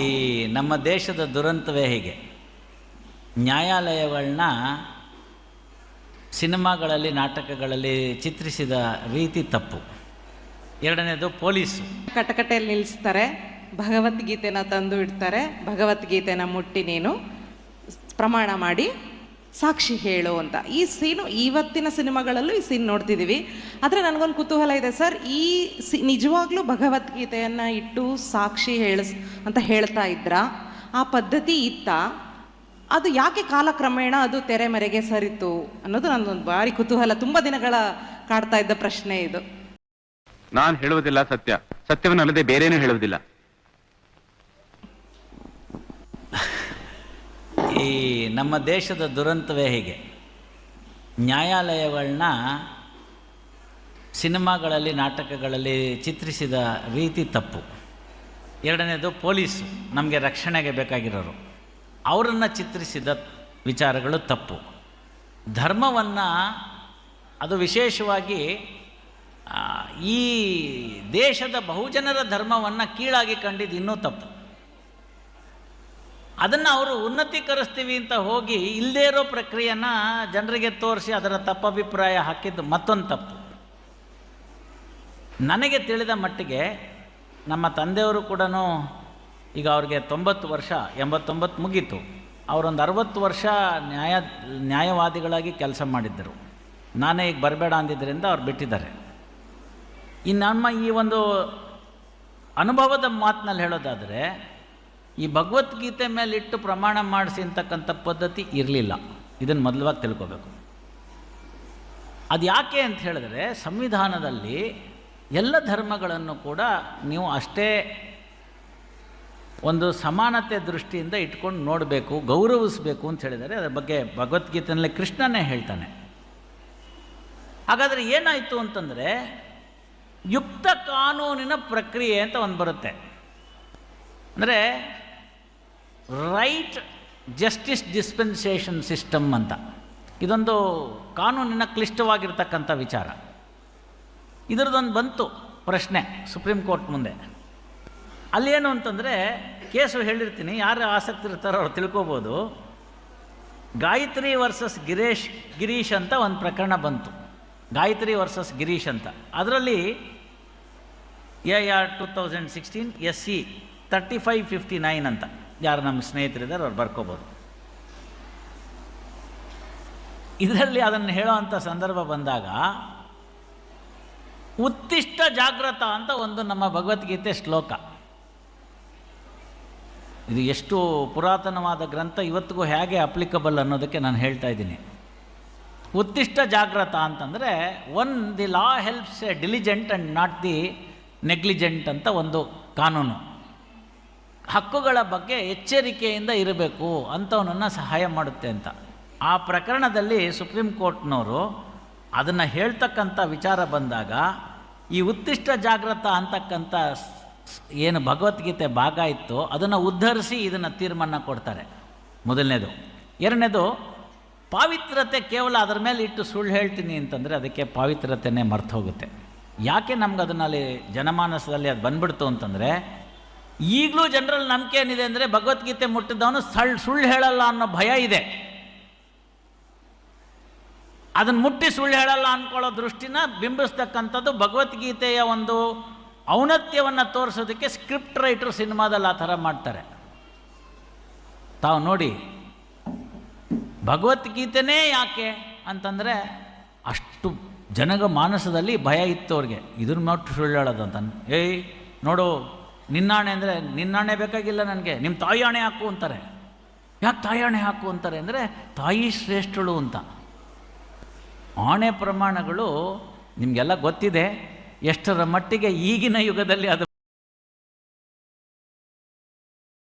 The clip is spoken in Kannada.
ಈ ನಮ್ಮ ದೇಶದ ದುರಂತವೇ ಹೀಗೆ. ನ್ಯಾಯಾಲಯಗಳನ್ನ ಸಿನಿಮಾಗಳಲ್ಲಿ, ನಾಟಕಗಳಲ್ಲಿ ಚಿತ್ರಿಸಿದ ರೀತಿ ತಪ್ಪು. ಎರಡನೇದು ಪೊಲೀಸು. ಕಟಕಟೆಯಲ್ಲಿ ನಿಲ್ಲಿಸ್ತಾರೆ. ಭಗವದ್ಗೀತೆನ ತಂದು ಇಡ್ತಾರೆ. ಭಗವದ್ಗೀತೆನ ಮುಟ್ಟಿ ನೀನು. ಪ್ರಮಾಣ ಮಾಡಿ ಸಾಕ್ಷಿ ಹೇಳು ಅಂತ. ಈ ಸೀನು ಇವತ್ತಿನ ಸಿನಿಮಾಗಳಲ್ಲೂ ಈ ಸೀನ್ ನೋಡ್ತಿದ್ದೀವಿ ಆದರೆ ನನಗೊಂದು ಕುತೂಹಲ ಇದೆ, ಸರ್. ಈ ಸಿ, ನಿಜವಾಗ್ಲೂ ಭಗವದ್ಗೀತೆಯನ್ನು ಇಟ್ಟು ಸಾಕ್ಷಿ ಹೇಳಿಸ್ ಅಂತ ಹೇಳ್ತಾ ಇದ್ರ? ಆ ಪದ್ಧತಿ ಇತ್ತ? ಅದು ಯಾಕೆ ಕಾಲಕ್ರಮೇಣ ಅದು ತೆರೆಮರೆಗೆ ಸರಿತು ಅನ್ನೋದು ನನ್ನೊಂದು ಭಾರಿ ಕುತೂಹಲ, ತುಂಬ ದಿನಗಳ ಕಾಡ್ತಾ ಇದ್ದ ಪ್ರಶ್ನೆ ಇದು. ನಾನು ಹೇಳುವುದಿಲ್ಲ ಸತ್ಯ. ಸತ್ಯವನ್ನಲ್ಲದೆ ಬೇರೇನೂ ಹೇಳುವುದಿಲ್ಲ. ಈ ನಮ್ಮ ದೇಶದ ದುರಂತವೇ ಹೀಗೆ. ನ್ಯಾಯಾಲಯಗಳನ್ನ ಸಿನಿಮಾಗಳಲ್ಲಿ, ನಾಟಕಗಳಲ್ಲಿ ಚಿತ್ರಿಸಿದ ರೀತಿ ತಪ್ಪು. ಎರಡನೇದು ಪೊಲೀಸು, ನಮಗೆ ರಕ್ಷಣೆಗೆ ಬೇಕಾಗಿರೋರು. ಅವರನ್ನು ಚಿತ್ರಿಸಿದ ವಿಚಾರಗಳು ತಪ್ಪು. ಧರ್ಮವನ್ನು ಅದು ವಿಶೇಷವಾಗಿ ಈ ದೇಶದ ಬಹುಜನರ ಧರ್ಮವನ್ನು ಕೀಳಾಗಿ ಕಂಡಿದ್ದು ಇನ್ನೂ ತಪ್ಪು. ಅದನ್ನು ಅವರು ಉನ್ನತೀಕರಿಸ್ತೀವಿ ಅಂತ ಹೋಗಿ ಇಲ್ಲದೇ ಇರೋ ಪ್ರಕ್ರಿಯೆನ ಜನರಿಗೆ ತೋರಿಸಿ ಅದರ ತಪ್ಪಭಿಪ್ರಾಯ ಹಾಕಿದ್ದು ಮತ್ತೊಂದು ತಪ್ಪು. ನನಗೆ ತಿಳಿದ ಮಟ್ಟಿಗೆ ನಮ್ಮ ತಂದೆಯವರು ಕೂಡ ಈಗ ಅವ್ರಿಗೆ ತೊಂಬತ್ತು ವರ್ಷ, ಎಂಬತ್ತೊಂಬತ್ತು ಮುಗೀತು. ಅವರೊಂದು ಅರವತ್ತು ವರ್ಷ ನ್ಯಾಯ, ನ್ಯಾಯವಾದಿಗಳಾಗಿ ಕೆಲಸ ಮಾಡಿದ್ದರು. ನಾನೇ ಈಗ ಬರಬೇಡ ಅಂದಿದ್ದರಿಂದ ಅವ್ರು ಬಿಟ್ಟಿದ್ದಾರೆ. ಇನ್ನು ನಮ್ಮ ಈ ಒಂದು ಅನುಭವದ ಮಾತಿನಲ್ಲಿ ಹೇಳೋದಾದರೆ ಈ ಭಗವದ್ಗೀತೆ ಮೇಲೆ ಇಟ್ಟು ಪ್ರಮಾಣ ಮಾಡಿಸಿ ಅಂತಕ್ಕಂಥ ಪದ್ಧತಿ ಇರಲಿಲ್ಲ. ಇದನ್ನು ಮೊದಲವಾಗಿ ತಿಳ್ಕೋಬೇಕು. ಅದು ಯಾಕೆ ಅಂತ ಹೇಳಿದ್ರೆ ಸಂವಿಧಾನದಲ್ಲಿ ಎಲ್ಲ ಧರ್ಮಗಳನ್ನು ಕೂಡ ನೀವು ಅಷ್ಟೇ ಒಂದು ಸಮಾನತೆ ದೃಷ್ಟಿಯಿಂದ ಇಟ್ಕೊಂಡು ನೋಡಬೇಕು, ಗೌರವಿಸಬೇಕು ಅಂತ ಹೇಳಿದರೆ ಅದರ ಬಗ್ಗೆ ಭಗವದ್ಗೀತೆಯಲ್ಲಿ ಕೃಷ್ಣನೇ ಹೇಳ್ತಾನೆ. ಹಾಗಾದರೆ ಏನಾಯಿತು ಅಂತಂದರೆ ಯುಕ್ತ ಕಾನೂನಿನ ಪ್ರಕ್ರಿಯೆ ಅಂತ ಒಂದು ಬರುತ್ತೆ. ಅಂದರೆ ರೈಟ್ ಜಸ್ಟಿಸ್ ಡಿಸ್ಪೆನ್ಸೇಷನ್ ಸಿಸ್ಟಮ್ ಅಂತ. ಇದೊಂದು ಕಾನೂನಿನ ಕ್ಲಿಷ್ಟವಾಗಿರ್ತಕ್ಕಂಥ ವಿಚಾರ. ಇದರದೊಂದು ಬಂತು ಪ್ರಶ್ನೆ ಸುಪ್ರೀಂ ಕೋರ್ಟ್ ಮುಂದೆ. ಅಲ್ಲೇನು ಅಂತಂದರೆ ಕೇಸು ಹೇಳಿರ್ತೀನಿ, ಯಾರು ಆಸಕ್ತಿ ಇರ್ತಾರೋ ಅವ್ರು ತಿಳ್ಕೊಬೋದು. ಗಾಯತ್ರಿ ವರ್ಸಸ್ ಗಿರೀಶ್ ಗಿರೀಶ್ ಅಂತ ಒಂದು ಪ್ರಕರಣ ಬಂತು. ಗಾಯತ್ರಿ ವರ್ಸಸ್ ಗಿರೀಶ್ ಅಂತ. ಅದರಲ್ಲಿ A R two thousand sixteen S C thirty five fifty nine ಅಂತ. ಯಾರು ನಮ್ಮ ಸ್ನೇಹಿತರಿದ್ದಾರೆ ಅವ್ರು ಬರ್ಕೋಬೋದು. ಇದರಲ್ಲಿ ಅದನ್ನು ಹೇಳೋವಂಥ ಸಂದರ್ಭ ಬಂದಾಗ ಉತ್ತಿಷ್ಟ ಜಾಗ್ರತ ಅಂತ ಒಂದು ನಮ್ಮ ಭಗವದ್ಗೀತೆ ಶ್ಲೋಕ. ಇದು ಎಷ್ಟು ಪುರಾತನವಾದ ಗ್ರಂಥ, ಇವತ್ತಿಗೂ ಹೇಗೆ ಅಪ್ಲಿಕಬಲ್ ಅನ್ನೋದಕ್ಕೆ ನಾನು ಹೇಳ್ತಾ ಇದ್ದೀನಿ. ಉತ್ತಿಷ್ಟ ಜಾಗ್ರತ ಅಂತಂದರೆ one the law helps a diligent and not the negligent ಅಂತ ಒಂದು ಕಾನೂನು. ಹಕ್ಕುಗಳ ಬಗ್ಗೆ ಎಚ್ಚರಿಕೆಯಿಂದ ಇರಬೇಕು ಅಂಥವನನ್ನು ಸಹಾಯ ಮಾಡುತ್ತೆ ಅಂತ. ಆ ಪ್ರಕರಣದಲ್ಲಿ ಸುಪ್ರೀಂ ಕೋರ್ಟ್ನವರು ಅದನ್ನು ಹೇಳ್ತಕ್ಕಂಥ ವಿಚಾರ ಬಂದಾಗ, ಈ ಉತ್ತಿಷ್ಟ ಜಾಗೃತ ಅಂತಕ್ಕಂಥ ಏನು ಭಗವದ್ಗೀತೆ ಭಾಗ ಇತ್ತು ಅದನ್ನು ಉದ್ಧರಿಸಿ ಇದನ್ನು ತೀರ್ಮಾನ ಕೊಡ್ತಾರೆ. ಮೊದಲನೇದು. ಎರಡನೇದು, ಪಾವಿತ್ರತೆ ಕೇವಲ ಅದರ ಮೇಲೆ ಇಟ್ಟು ಸುಳ್ಳು ಹೇಳ್ತೀನಿ ಅಂತಂದರೆ ಅದಕ್ಕೆ ಪಾವಿತ್ರತೆಯೇ ಮರ್ತು ಹೋಗುತ್ತೆ. ಯಾಕೆ ನಮ್ಗೆ ಅದನ್ನಲ್ಲಿ ಜನಮಾನಸದಲ್ಲಿ ಅದು ಬಂದ್ಬಿಡ್ತು ಅಂತಂದರೆ ಈಗಲೂ ಜನರಲ್ಲಿ ನಂಬಿಕೆ ಏನಿದೆ ಅಂದರೆ ಭಗವದ್ಗೀತೆ ಮುಟ್ಟಿದ್ದವನು ಸಳ್ ಸುಳ್ಳು ಹೇಳಲ್ಲ ಅನ್ನೋ ಭಯ ಇದೆ. ಅದನ್ನು ಮುಟ್ಟಿ ಸುಳ್ಳು ಹೇಳಲ್ಲ ಅಂದ್ಕೊಳ್ಳೋ ದೃಷ್ಟಿನ ಬಿಂಬಿಸ್ತಕ್ಕಂಥದ್ದು ಭಗವದ್ಗೀತೆಯ ಒಂದು ಔನತ್ಯವನ್ನು ತೋರಿಸೋದಕ್ಕೆ ಸ್ಕ್ರಿಪ್ಟ್ ರೈಟರ್ ಸಿನಿಮಾದಲ್ಲಿ ಆ ಥರ ಮಾಡ್ತಾರೆ. ತಾವು ನೋಡಿ, ಭಗವದ್ಗೀತೆನೇ ಯಾಕೆ ಅಂತಂದರೆ ಅಷ್ಟು ಜನಗ ಮಾನಸದಲ್ಲಿ ಭಯ ಇತ್ತು ಅವ್ರಿಗೆ. ಇದ್ರ ಮಟ್ಟು ಸುಳ್ಳು ಹೇಳೋದು ಅಂತ ಏಯ್, ನೋಡು ನಿನ್ನಾಣೆ ಅಂದರೆ, ನಿನ್ನಾಣೆ ಬೇಕಾಗಿಲ್ಲ ನನಗೆ. ನಿಮ್ಮ ತಾಯಿ ಆಣೆ ಹಾಕು ಅಂತಾರೆ. ಯಾಕೆ ತಾಯಿ ಆಣೆ ಹಾಕು ಅಂತಾರೆ ಅಂದರೆ, ತಾಯಿ ಶ್ರೇಷ್ಠಳು ಅಂತ. ಆಣೆ ಪ್ರಮಾಣಗಳು ನಿಮಗೆಲ್ಲ ಗೊತ್ತಿದೆ. ಎಷ್ಟರ ಮಟ್ಟಿಗೆ ಈಗಿನ ಯುಗದಲ್ಲಿ ಅದು